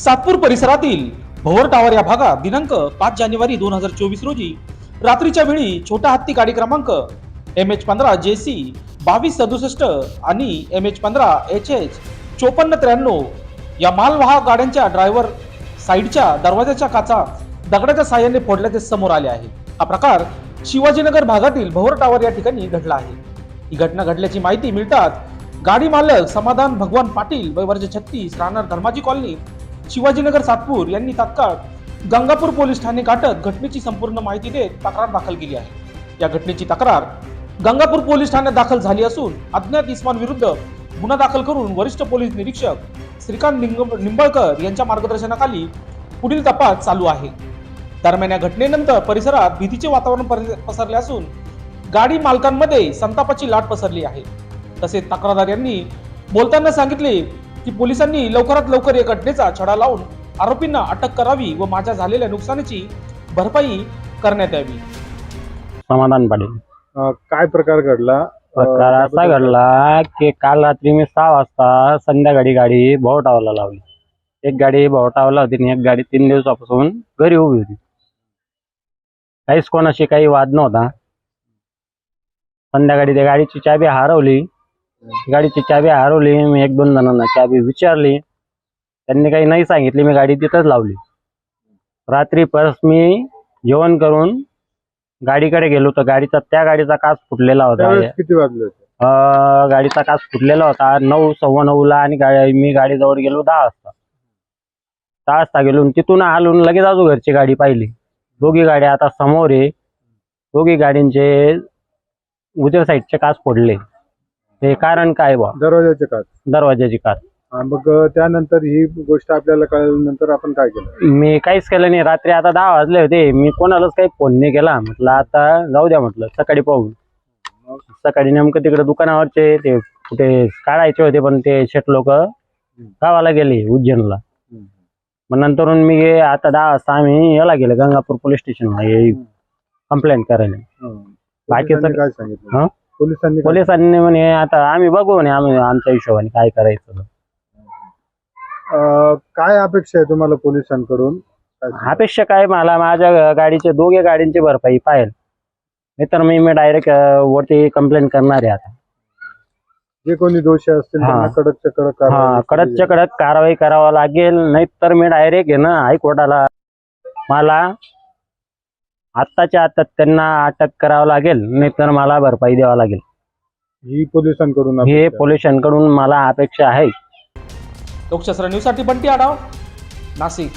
सातपूर परिसरातील भोवर टावर या भागात दिनांक पाच जानेवारी दोन हजार चोवीस रोजी रात्रीच्या वेळी छोटा हत्ती गाडी क्रमांक एम एच पंधरा जे सी बावीस सदुसष्ट आणि एम एच पंधरा एच एच चोपन्न त्र्याण्णव या मालवाहक गाड्यांच्या ड्रायव्हर साईडच्या दरवाजाच्या काचा दगडाच्या साह्याने फोडल्याचे समोर आले आहे. हा प्रकार शिवाजीनगर भागातील भोवर टावर या ठिकाणी घडला आहे. ही घटना घडल्याची माहिती मिळतात गाडी मालक समाधान भगवान पाटील वय वर्ष छत्तीस राहणार धर्माजी कॉलनी शिवाजीनगर सातपूर यांनी तात्काळ गंगापूर पोलीस ठाणे गाठत घटनेची संपूर्ण माहिती देत तक्रार दाखल केली आहे. या घटनेची तक्रार गंगापूर पोलीस ठाण्यात दाखल झाली असून अज्ञात इस्मान विरुद्ध गुन्हा दाखल करून वरिष्ठ पोलीस निरीक्षक श्रीकांत निंग- निंबाळकर यांच्या मार्गदर्शनाखाली पुढील तपास चालू आहे. दरम्यान या घटनेनंतर परिसरात भीतीचे वातावरण पर- पसरले असून गाडी मालकांमध्ये संतापाची लाट पसरली आहे. तसेच तक्रारदार यांनी बोलताना सांगितले की पोलिसांनी लवकरात लवकर या घटनेचा छडा लावून आरोपींना अटक करावी व माझ्या झालेल्या नुकसानीची भरपाई करण्यात यावी. समाधान पाटील. अं, काय प्रकार घडला? प्रकार असा घडला की काल रात्री मी सहा वाजता संध्याकाळी गाडी भोवटावला लावली. एक गाडी भोवटावला होती आणि एक गाडी तीन दिवसापासून घरी उभी होती. काहीच कोणाशी काही वाद नव्हता. संध्याकाळी त्या गाडीची चाबी हरवली. गाडीची चाबी हरवली मी एक दोन जणांना चाबी विचारली. त्यांनी काही नाही सांगितली मी गाडी तिथंच लावली. रात्री परत मी जेवण करून गाडीकडे गेलो तर गाडीचा त्या गाडीचा काच फुटलेला होता. त्यावेळेस किती वाजले होते? अं, गाडीचा काच फुटलेला होता. नऊ सव्वा नऊला आणि गा- मी गाडीजवळ गेलो दहा वाजता. दहा वाजता गेलो आणि तिथून आणि लगेच अजून घरची गाडी पाहिली. दोघी गाड्या आता समोर आहे. दोघी गाडींचे उजव्या साईडचे काच फोडले. हे कारण काय बा दरवाजाचे काच. दरवाजाची काच. मग त्यानंतर ही गोष्ट आपल्याला कळल्यानंतर आपण काय केलं? मी काहीच केलं नाही. रात्री आता दहा वाजले होते. मी कोणालाच काही फोन नाही केला. म्हटलं आता जाऊ द्या म्हटलं सकाळी पाहू. सकाळी नेमकं तिकडे दुकानावरचे ते कुठे काढायचे होते पण ते शेट लोक गावाला गेले उज्जैनला. मग नंतरून मी गे- आता दहा वाजता आम्ही याला गेलो गंगापूर पोलीस स्टेशनला. कंप्लेंट करायला. हं. बाकीचं- पोलिसांनी काय सांगितलं? हं? पोलिसांनी काय- पोलिसांनी म्हणे आता आम्ही बघू म्हणे आम्ही आमच्या हिशोबाने काय करायचं. अं, काय अपेक्षा आहे तुम्हाला पोलिसांकडून? काय? अपेक्षा काय मला माझ्या गाडीचे दोघे गाडींची भरपाई पाहिजे नाहीतर मी मी डायरेक्ट वरती कंप्लेंट करणार आहे आता. जे कोणी दोषी असतील हा. त्यांना कडकच्या कडक हा कारवाई कडकच्या कडक कारवाई करावं लागेल. नाहीतर मी डायरेक्ट आहे ना हायकोर्टाला. मला आत्ताच्या आता त्यांना अटक करावं लागेल नाहीतर मला भरपाई द्यावं लागेल. ही पोलिसांकडून हे अपेक्षा. पोलिसांकडून मला अपेक्षा आहे लोकशास्त्र न्यूजसाठी बंटी आढाव नाशिक